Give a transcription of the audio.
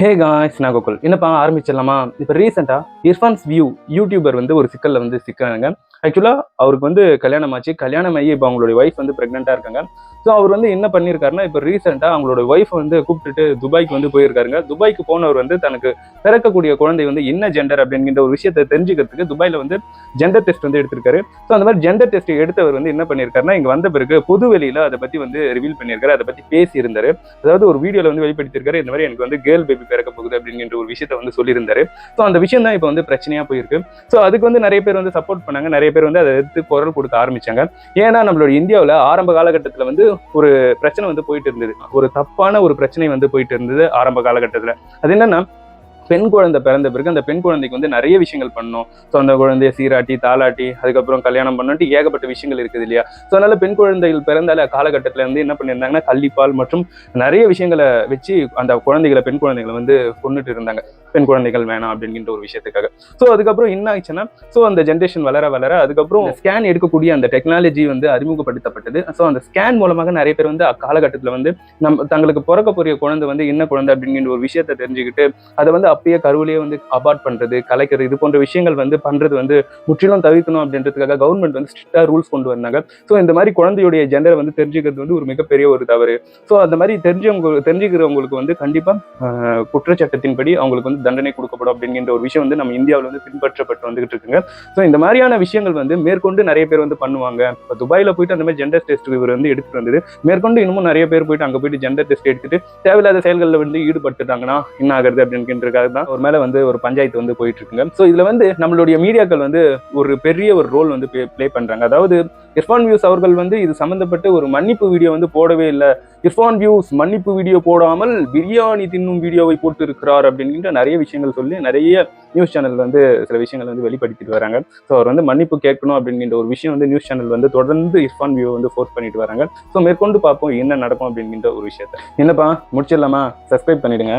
Hey guys நான் கோகுல். என்னப்பா ஆரம்பிச்சிடலாமா? இப்போ ரீசெண்டாக இர்ஃபான்ஸ் வியூ யூடியூபர் வந்து ஒரு சிக்கலில் வந்து சிக்கிறாங்க. ஆக்சுவலாக அவருக்கு வந்து கல்யாணம் ஆச்சு. கல்யாணம் ஆகி இப்போ அவங்களுடைய ஒய்ஃப் வந்து ப்ரெக்னெண்ட்டாக இருக்காங்க. ஸோ அவர் வந்து என்ன பண்ணியிருக்காருன்னா இப்போ ரீசெண்டாக அவங்களோட ஒய்ஃப் வந்து கூப்பிட்டுட்டு துபாய்க்கு வந்து போயிருக்காருங்க. துபாய்க்கு போனவர் வந்து தனக்கு பிறக்கக்கூடிய குழந்தை வந்து என்ன ஜெண்டர் அப்படிங்கிற ஒரு விஷயத்தை தெரிஞ்சுக்கிறதுக்கு துபாயில் வந்து ஜெண்டர் டெஸ்ட் வந்து எடுத்திருக்காரு. ஸோ அந்த மாதிரி ஜெண்டர் டெஸ்ட் எடுத்தவர் வந்து என்ன பண்ணியிருக்காருன்னா இங்கே வந்த பிறகு புதுவெளியில் அதை பற்றி வந்து ரிவீல் பண்ணியிருக்காரு அதை பற்றி பேசியிருந்தார். அதாவது ஒரு வீடியோவில் வந்து வெளிப்படுத்தியிருக்காரு இந்த மாதிரி எனக்கு வந்து கேர்ள் பேபி பிறக்க போகுது அப்படிங்கிற ஒரு விஷயத்த வந்து சொல்லியிருந்தாரு. ஸோ அந்த விஷயம் தான் இப்போ வந்து பிரச்சனையாக போயிருக்கு. ஸோ அதுக்கு வந்து நிறைய பேர் வந்து சப்போர்ட் பண்ணாங்க. நிறைய பேர் வந்து அதை எடுத்து குரல் கொடுக்க ஆரம்பிச்சாங்க. ஏன்னா நம்மளோட இந்தியாவில் ஆரம்ப காலகட்டத்தில் வந்து ஒரு பிரச்சனை வந்து போயிட்டு இருந்தது. ஒரு தப்பான ஒரு பிரச்சனை வந்து போயிட்டு இருந்தது ஆரம்ப காலகட்டத்தில். அது என்னன்னா பெண் குழந்தை பிறந்த பிறகு அந்த பெண் குழந்தைக்கு வந்து நிறைய விஷயங்கள் பண்ணணும். சொந்த குழந்தைய சீராட்டி தாளாட்டி அதுக்கப்புறம் கல்யாணம் பண்ணிட்டு ஏகப்பட்ட விஷயங்கள் இருக்குது இல்லையா? ஸோ அதனால பெண் குழந்தைகள் பிறந்தால காலகட்டத்தில் வந்து என்ன பண்ணியிருந்தாங்கன்னா கள்ளிப்பால் மற்றும் நிறைய விஷயங்களை வச்சு அந்த குழந்தைகளை பெண் குழந்தைகளை வந்து கொண்டுட்டு இருந்தாங்க. பெண் குழந்தைகள் வேணாம் அப்படிங்கிற ஒரு விஷயத்துக்காக. ஸோ அதுக்கப்புறம் என்ன ஆச்சுன்னா ஸோ அந்த ஜென்ரேஷன் வளர வளர அதுக்கப்புறம் ஸ்கேன் எடுக்கக்கூடிய அந்த டெக்னாலஜி வந்து அறிமுகப்படுத்தப்பட்டது. ஸோ அந்த ஸ்கேன் மூலமாக நிறைய பேர் வந்து அக்காலகட்டத்தில் வந்து நம்ம தங்களுக்கு பிறக்க போறிய குழந்தை வந்து என்ன குழந்தை அப்படிங்கிற ஒரு விஷயத்தை தெரிஞ்சுக்கிட்டு அதை வந்து அப்பயே கருவிலேயே வந்து அபார்ட் பண்றது கலைக்கிறது இது போன்ற விஷயங்கள் வந்து பண்றது வந்து முற்றிலும் தவிர்க்கணும் அப்படின்றதுக்காக கவர்மெண்ட் வந்து ஸ்ட்ரிக்டா ரூல்ஸ் கொண்டு வந்தாங்க. ஸோ இந்த மாதிரி குழந்தையுடைய ஜெண்டரை வந்து தெரிஞ்சுக்கிறது வந்து ஒரு மிகப்பெரிய ஒரு தவறு. ஸோ அந்த மாதிரி தெரிஞ்சவங்க தெரிஞ்சுக்கிறவங்களுக்கு வந்து கண்டிப்பா ஆஹ், குற்றச்சட்டத்தின்படி அவங்களுக்கு வந்து தண்டனை கொடுக்கப்படும் அப்படிங்கிற ஒரு விஷயம் வந்து நம்ம இந்தியாவில் வந்து பின்பற்றப்பட்டு வந்துகிட்டு இருக்குங்க. ஸோ இந்த மாதிரியான விஷயங்கள் வந்து மேற்கொண்டு நிறைய பேர் வந்து பண்ணுவாங்க. இப்போ துபாயில் போயிட்டு அந்த மாதிரி ஜெண்டர் டெஸ்ட் இவர் வந்து எடுத்துட்டு வந்தது. மேற்கொண்டு இன்னமும் நிறைய பேர் போயிட்டு அங்கே போயிட்டு ஜெண்டர் டெஸ்ட் எடுத்துட்டு தேவையில்லாத செயல்களில் வந்து ஈடுபட்டுட்டாங்கன்னா என்ன ஆகுறது அப்படின்றதுக்காக தான் ஒரு மேலே வந்து ஒரு பஞ்சாயத்து வந்து போயிட்டு இருக்குங்க. ஸோ இதில் வந்து நம்மளுடைய மீடியாக்கள் வந்து ஒரு பெரிய ஒரு ரோல் வந்து ப்ளே பண்ணுறாங்க அதாவது இர்ஃபான் வியூஸ் அவர்கள் வந்து இது சம்மந்தப்பட்டு ஒரு மன்னிப்பு வீடியோ வந்து போடவே இல்லை. இர்ஃபான் வியூஸ் மன்னிப்பு வீடியோ போடாமல் பிரியாணி தின்னும் வீடியோவை போட்டு இருக்கிறார் அப்படின்ற நிறைய விஷயங்கள் சொல்லி நிறைய நியூஸ் சேனல் வந்து சில விஷயங்கள் வந்து வெளிப்படுத்திட்டு வராங்க. ஸோ அவர் வந்து மன்னிப்பு கேட்கணும் அப்படிங்கிற ஒரு விஷயம் வந்து நியூஸ் சேனல் வந்து தொடர்ந்து இர்ஃபான் வியூ வந்து ஃபோர்ஸ் பண்ணிட்டு வராங்க. ஸோ மேற்கொண்டு பார்ப்போம் என்ன நடக்கும் அப்படிங்கிற ஒரு விஷயத்த. என்னப்பா முடிச்சிடலாமா? சப்ஸ்கிரைப் பண்ணிடுங்க.